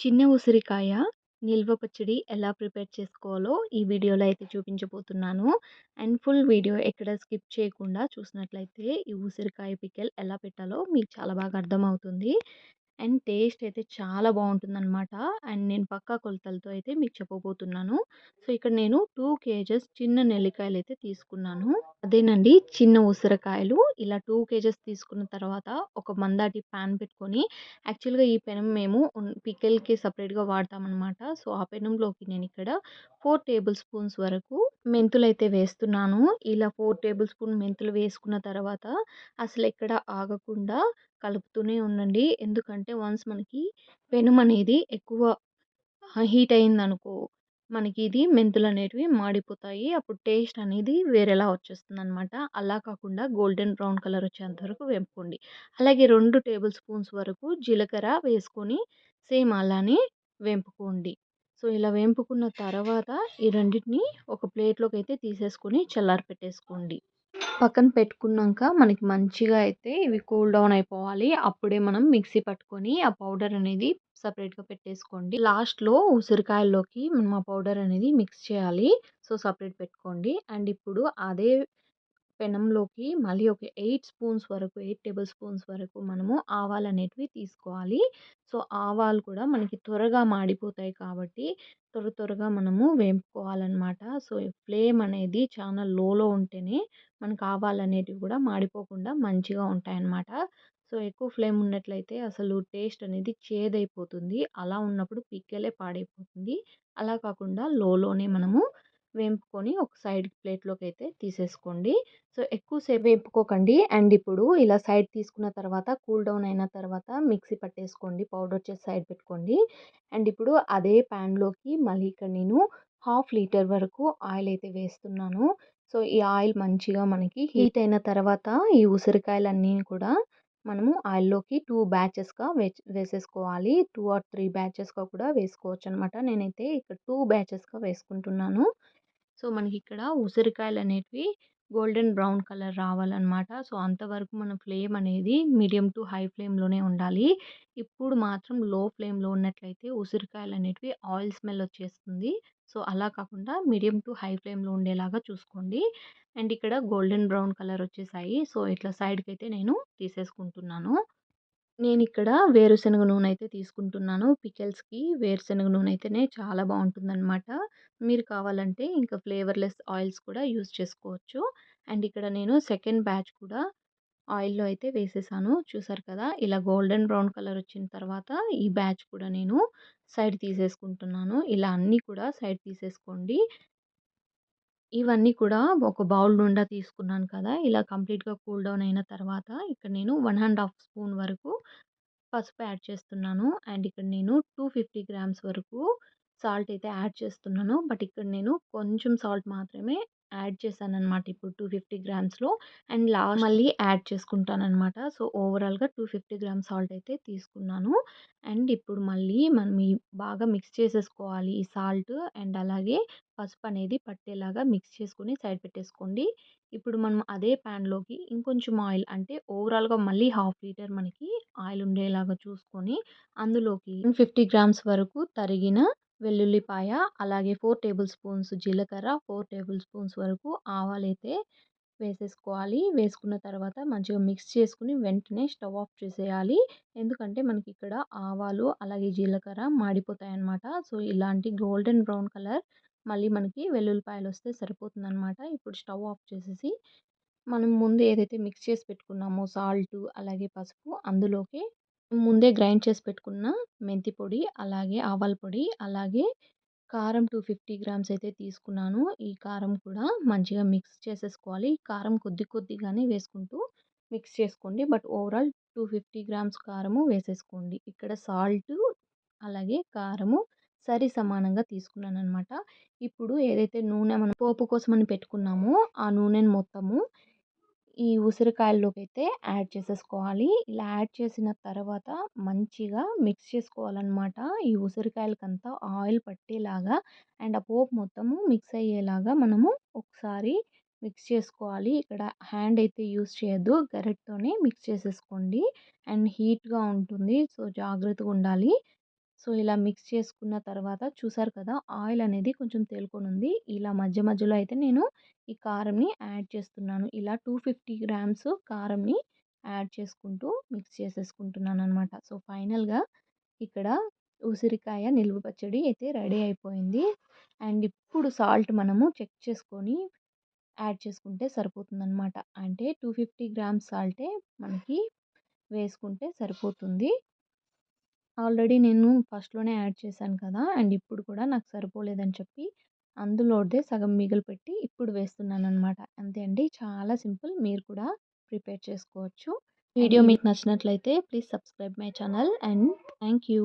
చిన్న ఉసిరికాయ నిల్వ పచ్చడి ఎలా ప్రిపేర్ చేసుకోవాలో ఈ వీడియోలో అయితే చూపించబోతున్నాను. అండ్ ఫుల్ వీడియో ఎక్కడ స్కిప్ చేయకుండా చూసినట్లయితే ఈ ఉసిరికాయ పికెల్ ఎలా పెట్టాలో మీకు చాలా బాగా అర్థమవుతుంది. అండ్ టేస్ట్ అయితే చాలా బాగుంటుందన్నమాట. అండ్ నేను పక్కా కొలతలతో అయితే మీకు చెప్పబోతున్నాను. సో ఇక్కడ నేను టూ కేజెస్ చిన్న నెల్లికాయలు అయితే తీసుకున్నాను. అదేనండి చిన్న ఉసిరికాయలు. ఇలా టూ కేజెస్ తీసుకున్న తర్వాత ఒక మందాటి ప్యాన్ పెట్టుకొని యాక్చువల్గా ఈ పెనం మేము పికెల్కి సపరేట్గా వాడతామన్నమాట. సో ఆ పెనంలోకి నేను ఇక్కడ ఫోర్ టేబుల్ స్పూన్స్ వరకు మెంతులు అయితే వేస్తున్నాను. ఇలా ఫోర్ టేబుల్ స్పూన్ మెంతులు వేసుకున్న తర్వాత అసలు ఎక్కడ ఆగకుండా కలుపుతూనే ఉండండి. ఎందుకంటే వన్స్ మనకి పెనం అనేది ఎక్కువ హీట్ అయిందనుకో మనకి ఇది మెంతులు అనేటివి మాడిపోతాయి. అప్పుడు టేస్ట్ అనేది వేరేలా వచ్చేస్తుంది అనమాట అలా కాకుండా గోల్డెన్ బ్రౌన్ కలర్ వచ్చేంత వరకు వేపుకోండి. అలాగే రెండు టేబుల్ స్పూన్స్ వరకు జీలకర్ర వేసుకొని సేమ్ అలానే వేపుకోండి. సో ఇలా వేపుకున్న తర్వాత ఈ రెండింటిని ఒక ప్లేట్లోకి అయితే తీసేసుకొని చల్లారి పెట్టేసుకోండి పక్కన పెట్టుకున్నాక మనకి మంచిగా అయితే ఇవి కూల్ డౌన్ అయిపోవాలి. అప్పుడే మనం మిక్సీ పట్టుకొని ఆ పౌడర్ అనేది సపరేట్గా పెట్టేసుకోండి. లాస్ట్లో ఉసిరికాయల్లోకి మనం ఆ పౌడర్ అనేది మిక్స్ చేయాలి. సో సపరేట్ పెట్టుకోండి. అండ్ ఇప్పుడు అదే పెనంలోకి మళ్ళీ ఒక ఎయిట్ స్పూన్స్ వరకు ఎయిట్ టేబుల్ స్పూన్స్ వరకు మనము ఆవాలు అనేటివి తీసుకోవాలి. సో ఆవాలు కూడా మనకి త్వరగా మాడిపోతాయి కాబట్టి త్వర త్వరగా మనము వేపుకోవాలన్నమాట. సో ఫ్లేమ్ అనేది చాలా లోలో ఉంటేనే మనకు ఆవాలు అనేటివి కూడా మాడిపోకుండా మంచిగా ఉంటాయన్నమాట. సో ఎక్కువ ఫ్లేమ్ ఉన్నట్లయితే అసలు టేస్ట్ అనేది చేదైపోతుంది. అలా ఉన్నప్పుడు పిక్కలే పాడైపోతుంది. అలా కాకుండా లోలోనే మనము వేపుకొని ఒక సైడ్ ప్లేట్లోకి అయితే తీసేసుకోండి. సో ఎక్కువసేపు వేపుకోకండి. అండ్ ఇప్పుడు ఇలా సైడ్ తీసుకున్న తర్వాత కూల్ డౌన్ అయిన తర్వాత మిక్సీ పట్టేసుకోండి. పౌడర్ చేసి సైడ్ పెట్టుకోండి. అండ్ ఇప్పుడు అదే ప్యాన్లోకి మళ్ళీ ఇక్కడ నేను హాఫ్ లీటర్ వరకు ఆయిల్ అయితే వేస్తున్నాను. సో ఈ ఆయిల్ మంచిగా మనకి హీట్ అయిన తర్వాత ఈ ఉసిరికాయలన్నీ కూడా మనము ఆయిల్లోకి టూ బ్యాచెస్గా వే వేసేసుకోవాలి. టూ ఆర్ త్రీ బ్యాచెస్గా కూడా వేసుకోవచ్చు అనమాట నేనైతే ఇక్కడ టూ బ్యాచెస్గా వేసుకుంటున్నాను. సో మనకి ఇక్కడ ఉసిరికాయలు అనేటివి గోల్డెన్ బ్రౌన్ కలర్ రావాలన్నమాట. సో అంతవరకు మన ఫ్లేమ్ అనేది మీడియం టు హై ఫ్లేమ్లోనే ఉండాలి. ఇప్పుడు మాత్రం లో ఫ్లేమ్లో ఉన్నట్లయితే ఉసిరికాయలు అనేటివి ఆయిల్ స్మెల్ వచ్చేస్తుంది. సో అలా కాకుండా మీడియం టు హై ఫ్లేమ్లో ఉండేలాగా చూసుకోండి. అండ్ ఇక్కడ గోల్డెన్ బ్రౌన్ కలర్ వచ్చేసాయి. సో ఇట్లా సైడ్కి అయితే నేను తీసేసుకుంటున్నాను. నేను ఇక్కడ వేరుశనగ నూనె అయితే తీసుకుంటున్నాను. పికెల్స్కి వేరుశనగ నూనె అయితేనే చాలా బాగుంటుందన్నమాట మీరు కావాలంటే ఇంకా ఫ్లేవర్లెస్ ఆయిల్స్ కూడా యూస్ చేసుకోవచ్చు. అండ్ ఇక్కడ నేను సెకండ్ బ్యాచ్ కూడా ఆయిల్లో అయితే వేసేసాను. చూసారు కదా ఇలా గోల్డెన్ బ్రౌన్ కలర్ వచ్చిన తర్వాత ఈ బ్యాచ్ కూడా నేను సైడ్ తీసేసుకుంటున్నాను. ఇలా అన్నీ కూడా సైడ్ తీసేసుకోండి. ఇవన్నీ కూడా ఒక బౌల్ నుండా తీసుకున్నాను కదా! ఇలా కంప్లీట్గా కూల్ డౌన్ అయిన తర్వాత ఇక్కడ నేను వన్ అండ్ హాఫ్ స్పూన్ వరకు పసుపు యాడ్ చేస్తున్నాను. అండ్ ఇక్కడ నేను టూ ఫిఫ్టీ గ్రామ్స్ వరకు సాల్ట్ అయితే యాడ్ చేస్తున్నాను. బట్ ఇక్కడ నేను కొంచెం సాల్ట్ మాత్రమే యాడ్ చేశాను అనమాట ఇప్పుడు టూ ఫిఫ్టీ గ్రామ్స్లో అండ్ లాస్ట్ మళ్ళీ? యాడ్ చేసుకుంటాను అనమాట సో ఓవరాల్గా టూ ఫిఫ్టీ గ్రామ్స్ సాల్ట్ అయితే తీసుకున్నాను. అండ్ ఇప్పుడు మళ్ళీ మనం ఈ బాగా మిక్స్ చేసేసుకోవాలి ఈ సాల్ట్ అండ్ అలాగే పసుపు అనేది పట్టేలాగా మిక్స్ చేసుకొని సైడ్ పెట్టేసుకోండి. ఇప్పుడు మనం అదే ప్యాన్లోకి ఇంకొంచెం ఆయిల్ అంటే ఓవరాల్గా మళ్ళీ హాఫ్ లీటర్ మనకి ఆయిల్ ఉండేలాగా చూసుకొని అందులోకి ఫిఫ్టీ గ్రామ్స్ వరకు తరిగిన వెల్లుల్లిపాయ అలాగే ఫోర్ టేబుల్ స్పూన్స్ జీలకర్ర ఫోర్ టేబుల్ స్పూన్స్ వరకు ఆవాలైతే వేసేసుకోవాలి. వేసుకున్న తర్వాత మంచిగా మిక్స్ చేసుకుని వెంటనే స్టవ్ ఆఫ్ చేసేయాలి. ఎందుకంటే మనకి ఇక్కడ ఆవాలు అలాగే జీలకర్ర మాడిపోతాయన్నమాట. సో ఇలాంటి గోల్డెన్ బ్రౌన్ కలర్ మళ్ళీ మనకి వెల్లుల్లిపాయలు వస్తే సరిపోతుందన్నమాట. ఇప్పుడు స్టవ్ ఆఫ్ చేసేసి మనం ముందు ఏదైతే మిక్స్ చేసి పెట్టుకున్నామో సాల్ట్ అలాగే పసుపు అందులోకి ముందే గ్రైండ్ చేసి పెట్టుకున్న మెంతి పొడి అలాగే ఆవాల పొడి అలాగే కారం టూ ఫిఫ్టీ గ్రామ్స్ అయితే తీసుకున్నాను. ఈ కారం కూడా మంచిగా మిక్స్ చేసేసుకోవాలి. కారం కొద్ది కొద్దిగానే వేసుకుంటూ మిక్స్ చేసుకోండి. But overall two fifty grams కారము వేసేసుకోండి. ఇక్కడ సాల్ట్ అలాగే కారము సరి సమానంగా తీసుకున్నాను అనమాట ఇప్పుడు ఏదైతే నూనె మనం పోపు కోసం అని పెట్టుకున్నామో ఆ నూనెను మొత్తము ఈ ఉసిరికాయల్లోకి అయితే యాడ్ చేసేసుకోవాలి. ఇలా యాడ్ చేసిన తర్వాత మంచిగా మిక్స్ చేసుకోవాలన్నమాట. ఈ ఉసిరికాయలకంతా ఆయిల్ పట్టేలాగా అండ్ ఆ పోపు మొత్తము మిక్స్ అయ్యేలాగా మనము ఒకసారి మిక్స్ చేసుకోవాలి. ఇక్కడ హ్యాండ్ అయితే యూస్ చేయొద్దు. గరిటతోనే మిక్స్ చేసేసుకోండి. అండ్ హీట్గా ఉంటుంది. సో జాగ్రత్తగా ఉండాలి. సో, ఇలా మిక్స్ చేసుకున్న తర్వాత చూసారు కదా! ఆయిల్ అనేది కొంచెం తేలుకొనుంది. ఇలా మధ్య మధ్యలో అయితే నేను ఈ కారంని యాడ్ చేస్తున్నాను. ఇలా 250 గ్రామ్స్ కారంని యాడ్ చేసుకుంటూ మిక్స్ చేసేసుకుంటున్నాననమాట. సో, ఫైనల్‌గా ఇక్కడ ఉసిరికాయ నిల్వ పచ్చడి అయితే రెడీ అయిపోయింది. అండ్ ఇప్పుడు సాల్ట్ మనము చెక్ చేసుకొని యాడ్ చేసుకుంటే సరిపోతుందనమాట. అంటే 250 గ్రామ్స్ సాల్టే మనకి వేసుకుంటే సరిపోతుంది. ఆల్రెడీ నేను ఫస్ట్‌లోనే యాడ్ చేశాను కదా! అండ్ ఇప్పుడు కూడా నాకు సరిపోలేదని చెప్పి అందులోదే సగం మిగిలిపెట్టి ఇప్పుడు వేస్తున్నాననమాట. అంతే అండి. చాలా సింపుల్. మీరు కూడా ప్రిపేర్ చేసుకోవచ్చు. వీడియో మీకు నచ్చినట్లయితే please subscribe my channel and thank you.